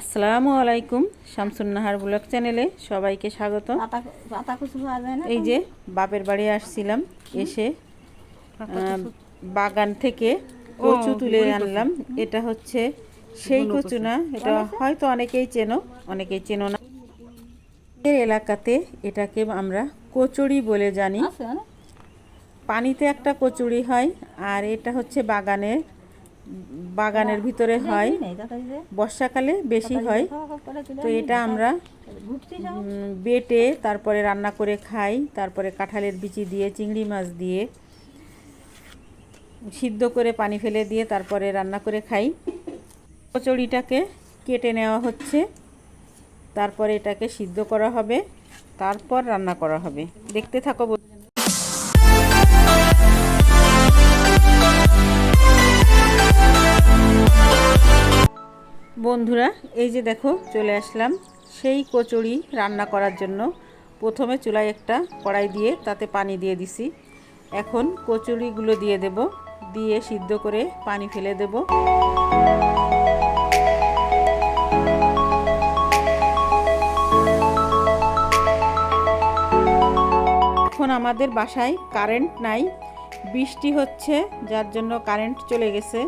আসসালামু আলাইকুম শামসুন্নাহার ব্লগ চ্যানেলে সবাইকে স্বাগত। এই যে বাপের বাড়ি আসছিলাম এসে বাগান থেকে কচু তুলে আনলাম। এটা হচ্ছে সেই কচু না এটা হয়তো অনেকেই চেনো অনেকেই চেনো না। এর এলাকাতে এটাকে আমরা কচুরি বলে জানি। পানিতে একটা কচুরি হয় আর এটা হচ্ছে বাগানের বাগানের ভিতরে হয়। বর্ষাকালে বেশি হয়। তো এটা আমরা বেটে তারপরে রান্না করে খাই। তারপরে কাঁঠালের বিচি দিয়ে, চিংড়ি মাছ দিয়ে, সিদ্ধ করে পানি ফেলে দিয়ে তারপরে রান্না করে খাই। কচুরিটাকে কেটে নেওয়া হচ্ছে। তারপরে এটাকে সিদ্ধ করা হবে। তারপর রান্না করা হবে। দেখতে থাকো বন্ধুরা, এই যে দেখো, চলে আসলাম সেই কচুরি রান্না করার জন্য। প্রথমে চুলায় একটা কড়াই দিয়ে তাতে পানি দিয়ে দিছি। এখন কচুরিগুলো দিয়ে দেব, দিয়ে সিদ্ধ করে পানি ফেলে দেব। এখন আমাদের বাসায় কারেন্ট নাই, বৃষ্টি হচ্ছে, যার জন্য কারেন্ট চলে গেছে।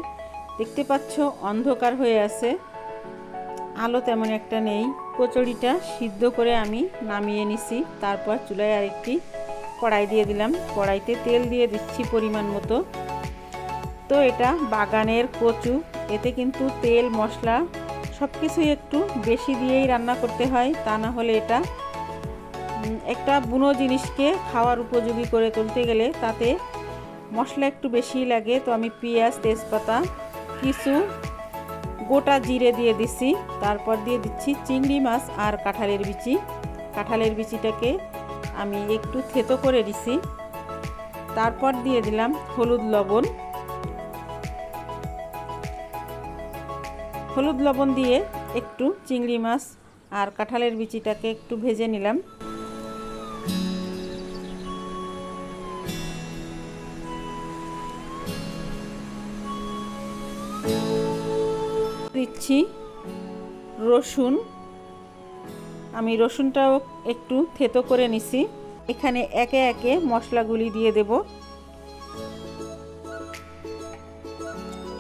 দেখতে পাচ্ছ, অন্ধকার হয়ে আছে। আলো তেমন একটা নেই। কচুরিটা সিদ্ধ করে আমি নামিয়ে নিছি। তারপর চুলায় আরেকটি কড়াই দিয়ে দিলাম। কড়াইতে তেল দিয়ে দিচ্ছি পরিমাণ মতো। তো এটা বাগানের কচু। এতে কিন্তু তেল, মশলা সব কিছুই একটু বেশি দিয়েই রান্না করতে হয়। তা না হলে এটা একটা বুনো জিনিসকে খাওয়ার উপযোগী করে তুলতে গেলে তাতে মশলা একটু বেশি লাগে। তো আমি পেঁয়াজ, তেজপাতা, কিছু গোটা জিরে দিয়ে দিচ্ছি তারপর দিয়ে দিচ্ছি চিংড়ি মাছ আর কাঁঠালের বিচি। কাঁঠালের বিচিটাকে আমি একটু থেতো করে দিছি। তারপর দিয়ে দিলাম হলুদ লবণ। হলুদ লবণ দিয়ে একটু চিংড়ি মাছ আর কাঁঠালের বিচিটাকে একটু ভেজে নিলাম। দিচ্ছি। রসুন। আমি রসুনটাও একটু থেতো করে নিছি। এখানে একে একে মশলাগুলি দিয়ে দেব।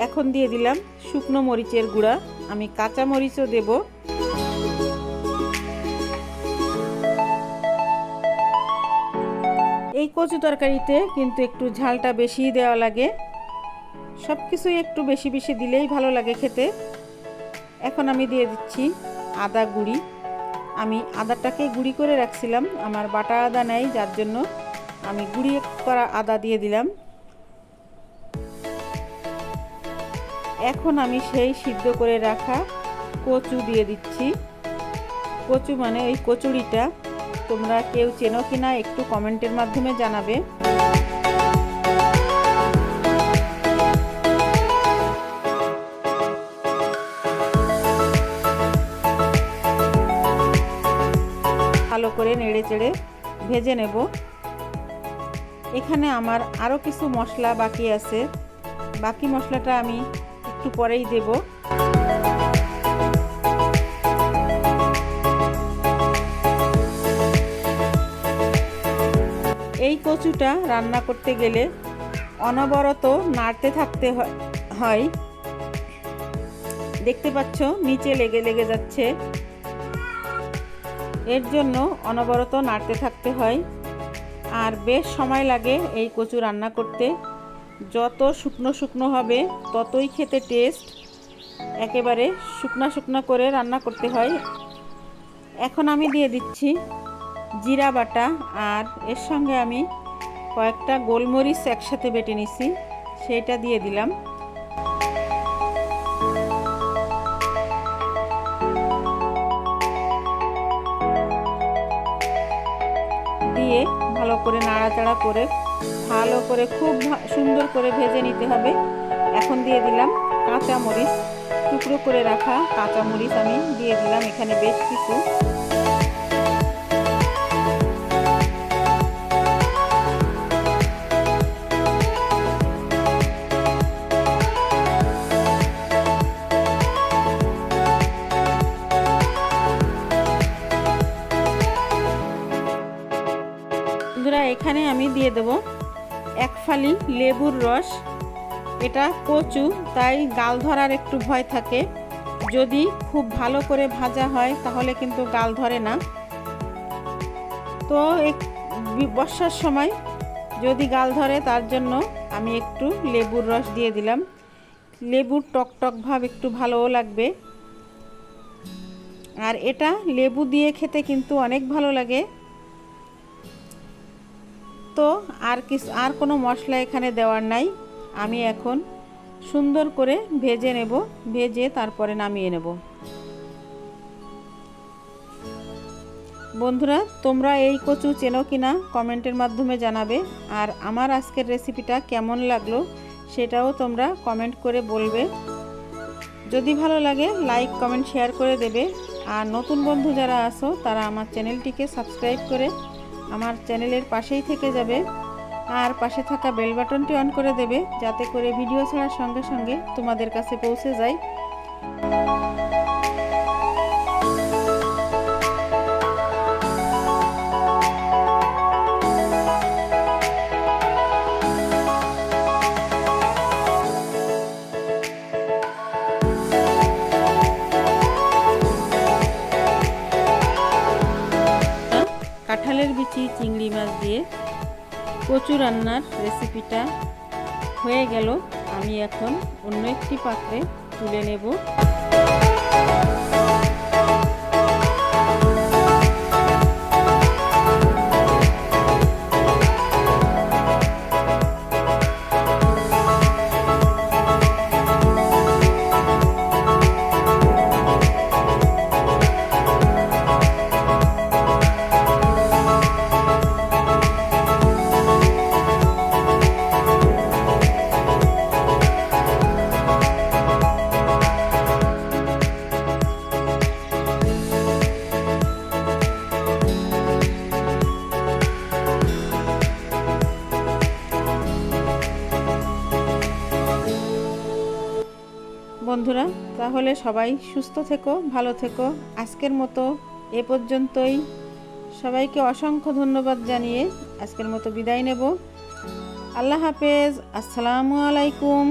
এখন দিয়ে দিলাম শুকনো মরিচের গুঁড়া। আমি কাঁচা মরিচও দেব। এই কচু তরকারিতে কিন্তু একটু ঝালটা বেশি দেওয়া লাগে। সব কিছুই একটু বেশি বেশি দিলেই ভালো লাগে খেতে। এখন আমি দিয়ে দিচ্ছি আদা গুঁড়ি। আমি আদাটাকে গুঁড়ি করে রাখছিলাম, আমার বাটা আদা নেই, যার জন্য আমি গুঁড়ি করা আদা দিয়ে দিলাম। এখন আমি সেই সিদ্ধ করে রাখা কচু দিয়ে দিচ্ছি। কচু মানে ওই কচুরিটা তোমরা কেউ চেনো কিনা একটু কমেন্টের মাধ্যমে জানাবে। করে নেড়ে চেড়ে ভেজে নেব। এখানে আমার আরও কিছু মশলা বাকি আছে। বাকি মশলাটা আমি একটু পরেই দেব। এই কচুটা রান্না করতে গেলে অনবরত নাড়তে থাকতে হয়- দেখতে পাচ্ছ, নিচে লেগে লেগে যাচ্ছে। এর জন্য অনবরত নাড়তে থাকতে হয়। আর বেশ সময় লাগে এই কচু রান্না করতে। যত শুকনো শুকনো হবে, ততই খেতে টেস্ট একেবারে শুকনা শুকনা করে রান্না করতে হয়। এখন আমি দিয়ে দিচ্ছি জিরা বাটা, আর এর সঙ্গে আমি কয়েকটা গোলমরিচ একসাথে বেটে নিছি, সেইটা দিয়ে দিলাম। দিয়ে ভালো করে নাড়াচাড়া করে, ভালো করে খুব সুন্দর করে ভেজে নিতে হবে। এখন দিয়ে দিলাম কাঁচা মরিচ টুকরো করে রাখা কাঁচা মরিচ আমি দিয়ে দিলাম এখানে বেশ কিছু। দিয়ে দেব। এক ফালি লেবুর রস। এটা কচু, তাই গাল ধরার একটু ভয় থাকে। যদি খুব ভালো করে ভাজা হয়, তাহলে কিন্তু গাল ধরে না। তো এক, বর্ষার সময় যদি গাল ধরে, তার জন্য আমি একটু লেবুর রস দিয়ে দিলাম। লেবুর টক টক ভাব একটু ভালোও লাগবে। আর এটা লেবু দিয়ে খেতে কিন্তু অনেক ভালো লাগে। তো আর কিছু, আর কোনো মশলা এখানে দেওয়ার নাই। আমি এখন সুন্দর করে ভেজে নেব, ভেজে তারপরে নামিয়ে নেব। বন্ধুরা, তোমরা এই কচু চেনো কিনা কমেন্টের মাধ্যমে জানাবে, আর আমার আজকের রেসিপিটা কেমন লাগল সেটাও তোমরা কমেন্ট করে বলবে। যদি ভালো লাগে, লাইক, কমেন্ট, শেয়ার করে দেবে, আর নতুন বন্ধু যারা আসো তারা আমার চ্যানেলটিকে সাবস্ক্রাইব করে আমার চ্যানেলের পাশেই থেকে যাবে। আর পাশে থাকা বেল বাটনটি অন করে দেবে, যাতে করে ভিডিও ছাড়ার সঙ্গে সঙ্গে তোমাদের কাছে পৌঁছে যায়। দিয়ে কচু রান্নার রেসিপিটা হয়ে গেল। আমি এখন অন্য একটি পাত্রে তুলে নেব। বন্ধুরা, তাহলে সবাই সুস্থ থেকো, ভালো থেকো। আজকের মতো এ পর্যন্তই। সবাইকে অসংখ্য ধন্যবাদ জানিয়ে আজকের মতো বিদায় নেব। আল্লাহ হাফেজ। আসসালামু আলাইকুম।